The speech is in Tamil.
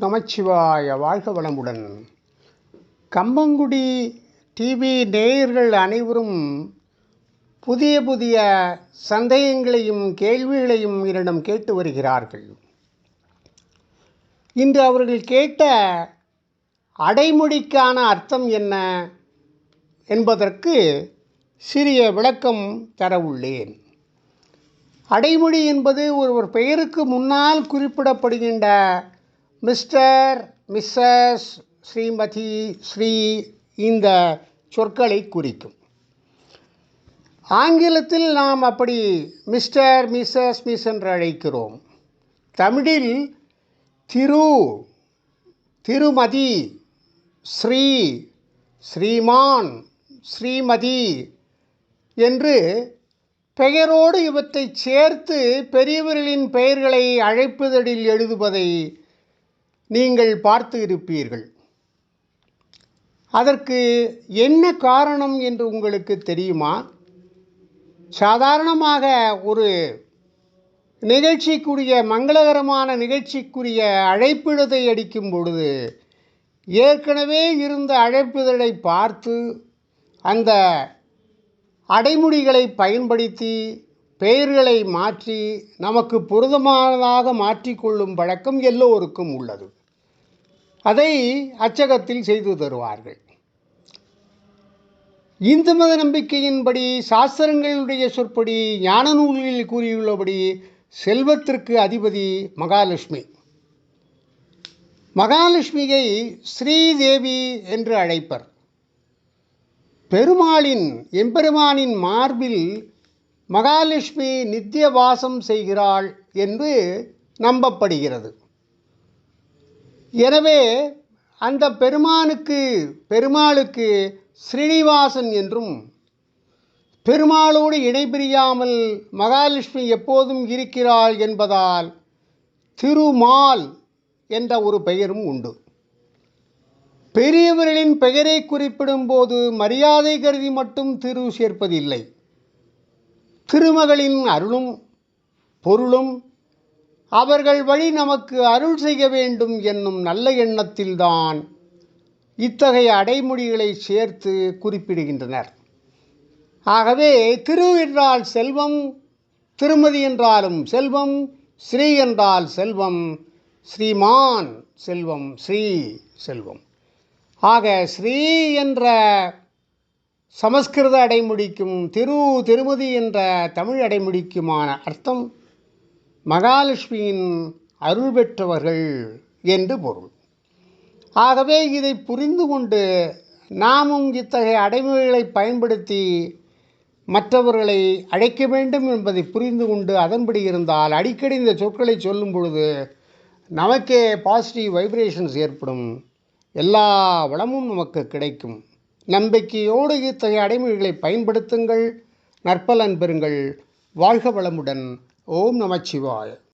நமச்சிவாய வாழ்க வளமுடன். கம்பங்குடி டிவி நேயர்கள் அனைவரும் புதிய புதிய சந்தேகங்களையும் கேள்விகளையும் என்னிடம் கேட்டு வருகிறார்கள். இன்று அவர்கள் கேட்ட அடைமொழிக்கான அர்த்தம் என்ன என்பதற்கு சிறிய விளக்கம் தர உள்ளேன். அடைமொழி என்பது ஒருவர் பெயருக்கு முன்னால் குறிப்பிடப்படுகின்ற மிஸ்டர் மிஸ்ஸஸ் ஸ்ரீமதி ஸ்ரீ இந்த சொற்களை குறிக்கும். ஆங்கிலத்தில் நாம் அப்படி மிஸ்டர் மிஸ்ஸஸ் மிஸ் என்று அழைக்கிறோம். தமிழில் திரு திருமதி ஸ்ரீ ஸ்ரீமான் ஸ்ரீமதி என்று பெயரோடு இவற்றை சேர்த்து பெரியவர்களின் பெயர்களை அழைப்புதடில் எழுதுவதை நீங்கள் பார்த்து இருப்பீர்கள் அதற்கு என்ன காரணம் என்று உங்களுக்கு தெரியுமா? சாதாரணமாக ஒரு நிகழ்ச்சிக்குரிய மங்களகரமான நிகழ்ச்சிக்குரிய அழைப்பிடத்தை அடிக்கும் பொழுது ஏற்கனவே இருந்த அழைப்பிதழை பார்த்து அந்த அடைமொழிகளை பயன்படுத்தி பெயர்களை மாற்றி நமக்கு பொருதமானதாக மாற்றிக்கொள்ளும் பழக்கம் எல்லோருக்கும் உள்ளது. அதை அச்சகத்தில் செய்து தருவார்கள். இந்து மத நம்பிக்கையின்படி சாஸ்திரங்களுடைய சொற்படி ஞான நூல்களில் கூறியுள்ளபடி செல்வத்திற்கு அதிபதி மகாலட்சுமி. மகாலட்சுமியை ஸ்ரீதேவி என்று அழைப்பர். பெருமாளின் எம்பெருமானின் மார்பில் மகாலட்சுமி நித்திய வாசம் செய்கிறாள் என்று நம்பப்படுகிறது. எனவே அந்த பெருமானுக்கு பெருமாளுக்கு ஸ்ரீனிவாசன் என்றும் பெருமாளோடு இணைபிரியாமல் மகாலட்சுமி எப்போதும் இருக்கிறாள் என்பதால் திருமால் என்ற ஒரு பெயரும் உண்டு. பெரியவர்களின் பெயரை குறிப்பிடும்போது மரியாதை கருதி மட்டும் திரு சேர்ப்பதில்லை. திருமகளின் அருளும் பொருளும் அவர்கள் வழி நமக்கு அருள் செய்ய வேண்டும் என்னும் நல்ல எண்ணத்தில்தான் இத்தகைய அடைமொழிகளை சேர்த்து குறிப்பிடுகின்றனர். ஆகவே திரு என்றால் செல்வம் திருமதி என்றாலும் செல்வம் ஸ்ரீ என்றால் செல்வம் ஸ்ரீமான் செல்வம் ஸ்ரீ செல்வம். ஆக ஸ்ரீ என்ற சமஸ்கிருத அடைமொழிக்கும் திரு திருமதி என்ற தமிழ் அடைமொழிக்குமான அர்த்தம் மகாலட்சுமியின் அருள் பெற்றவர்கள் என்று பொருள். ஆகவே இதை புரிந்து கொண்டு நாமும் இத்தகைய அடைமொழிகளை பயன்படுத்தி மற்றவர்களை அழைக்க வேண்டும் என்பதை புரிந்து கொண்டு அதன்படி இருந்தால் அடிக்கடி இந்த சொற்களை சொல்லும் பொழுது நமக்கே பாசிட்டிவ் வைப்ரேஷன்ஸ் ஏற்படும். எல்லா வளமும் நமக்கு கிடைக்கும். நம்பிக்கையோடு இத்தகைய அடைமொழிகளை பயன்படுத்துங்கள். நற்பலன் பெறுங்கள். வாழ்க வளமுடன். ஓம் நமச்சிவாய